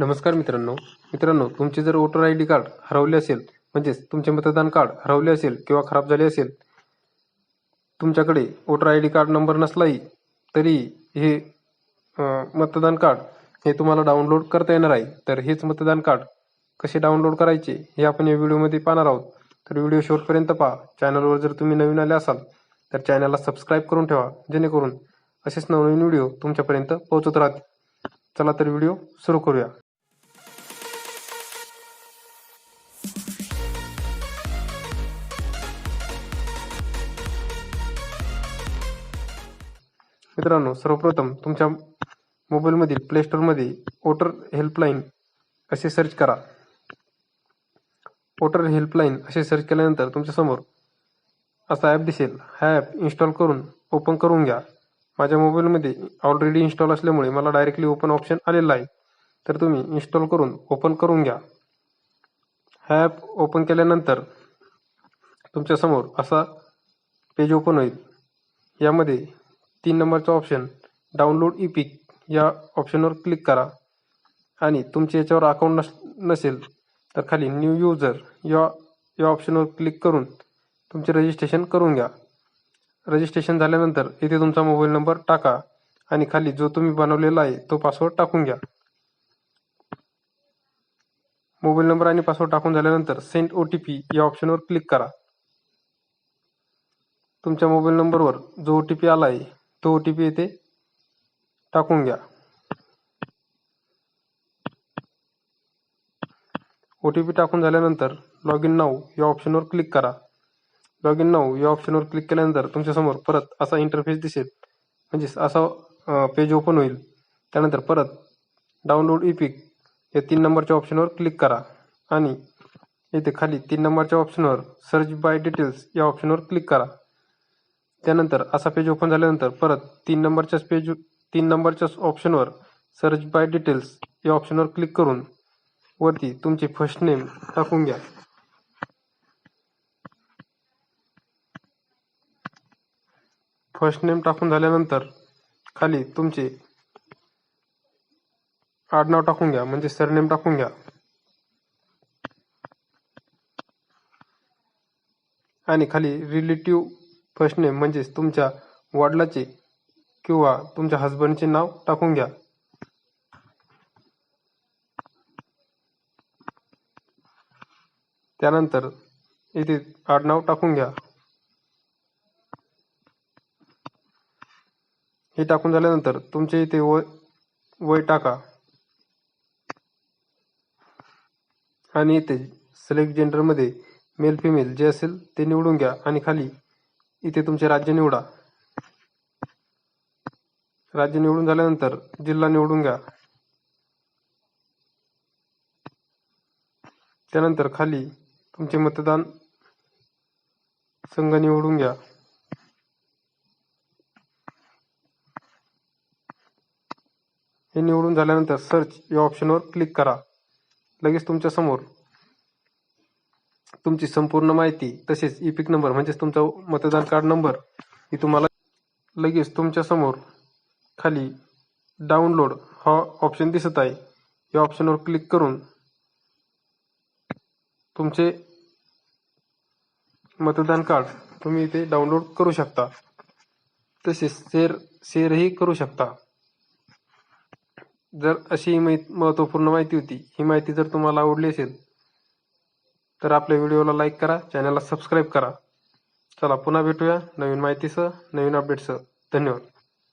नमस्कार मित्रांनो. मित्रांनो तुमचे जर वोटर आय डी कार्ड हरवले असेल म्हणजेच तुमचे मतदान कार्ड हरवले असेल किंवा खराब झाले असेल तुमच्याकडे voter I D card number नसलाही तरी हे मतदान कार्ड हे तुम्हाला डाउनलोड करता येणार आहे. तर हेच मतदान कार्ड कसे डाउनलोड करायचे हे आपण या व्हिडिओमध्ये पाहणार आहोत. तर व्हिडिओ शेवटपर्यंत पहा. चॅनलवर जर तुम्ही नवीन आले असाल तर चॅनलला सबस्क्राईब करून ठेवा जेणेकरून असेच नवनवीन व्हिडिओ तुमच्यापर्यंत पोहोचत राहतील. चला तर व्हिडिओ सुरू करूया. मित्रांनो सर्वप्रथम तुमच्या मोबाईलमधील प्ले स्टोअरमध्ये वोटर हेल्पलाईन असे सर्च करा. वोटर हेल्पलाईन असे सर्च केल्यानंतर तुमच्यासमोर असा ॲप दिसेल. हा ॲप इन्स्टॉल करून ओपन करून घ्या. माझ्या मोबाईलमध्ये ऑलरेडी इन्स्टॉल असल्यामुळे मला डायरेक्टली ओपन ऑप्शन आलेला आहे. तर तुम्ही इन्स्टॉल करून ओपन करून घ्या. हा ॲप ओपन केल्यानंतर तुमच्यासमोर असा पेज ओपन होईल. यामध्ये तीन नंबरचा ऑप्शन डाउनलोड ई पिक या ऑप्शनवर क्लिक करा. आणि तुमच्या याच्यावर अकाउंट नस नसेल तर खाली न्यू युजर या या ऑप्शनवर क्लिक करून तुमचे रजिस्ट्रेशन करून घ्या. रजिस्ट्रेशन झाल्यानंतर इथे तुमचा मोबाईल नंबर टाका आणि खाली जो तुम्ही बनवलेला आहे तो पासवर्ड टाकून घ्या. मोबाईल नंबर आणि पासवर्ड टाकून झाल्यानंतर सेंड ओ टी पी या ऑप्शनवर क्लिक करा. तुमच्या मोबाईल नंबरवर जो ओ टी पी आला आहे तो ओ टी पी येथे टाकून घ्या. ओ टी पी टाकून झाल्यानंतर लॉग इन नाऊ या ऑप्शनवर क्लिक करा. लॉग इन नाऊ या ऑप्शनवर क्लिक केल्यानंतर तुमच्यासमोर परत असा इंटरफेस दिसेल. म्हणजेच असा पेज ओपन होईल. त्यानंतर परत डाउनलोड इपिक पिक या तीन नंबरच्या ऑप्शनवर क्लिक करा. आणि येथे खाली तीन नंबरच्या ऑप्शनवर सर्च बाय डिटेल्स या ऑप्शनवर क्लिक करा. त्यानंतर असा पेज ओपन झाल्यानंतर परत तीन नंबरच्याच पेज तीन नंबरच्याच ऑप्शनवर सर्च बाय डिटेल्स या ऑप्शनवर क्लिक करून वरती तुमचे फर्स्ट नेम टाकून घ्या. फर्स्ट नेम टाकून झाल्यानंतर खाली तुमचे आडनाव टाकून घ्या म्हणजे सरनेम टाकून घ्या. आणि खाली रिलेटिव्ह फसणे म्हणजेच तुमच्या वडिलाचे किंवा तुमच्या हसबंडचे नाव टाकून घ्या. त्यानंतर इथे आडनाव टाकून घ्या. हे टाकून झाल्यानंतर तुमचे इथे वय वय टाका. आणि इथे सिलेक्ट जेंडरमध्ये मेल फिमेल जे असेल ते निवडून घ्या आणि खाली इथे तुमचे राज्य निवडा. राज्य निवडून झाल्यानंतर जिल्हा निवडून घ्या. त्यानंतर खाली तुमचे मतदान संघ निवडून घ्या. हे निवडून झाल्यानंतर सर्च या ऑप्शनवर क्लिक करा. लगेच तुमच्यासमोर. तुमची संपूर्ण माहिती तसेच ई पिक नंबर म्हणजेच तुमचा मतदान कार्ड नंबर ही तुम्हाला लगेच तुमच्यासमोर खाली डाउनलोड हा ऑप्शन दिसत आहे. या ऑप्शनवर क्लिक करून तुमचे मतदान कार्ड तुम्ही इथे डाउनलोड करू शकता. तसेच शेअर शेअरही करू शकता. जर अशी माहिती महत्त्वपूर्ण माहिती होती ही माहिती जर तुम्हाला आवडली असेल तर आपल्या व्हिडिओला लाईक करा चॅनलला सबस्क्राईब करा. चला पुन्हा भेटूया नवीन माहितीसह नवीन अपडेटसह धन्यवाद.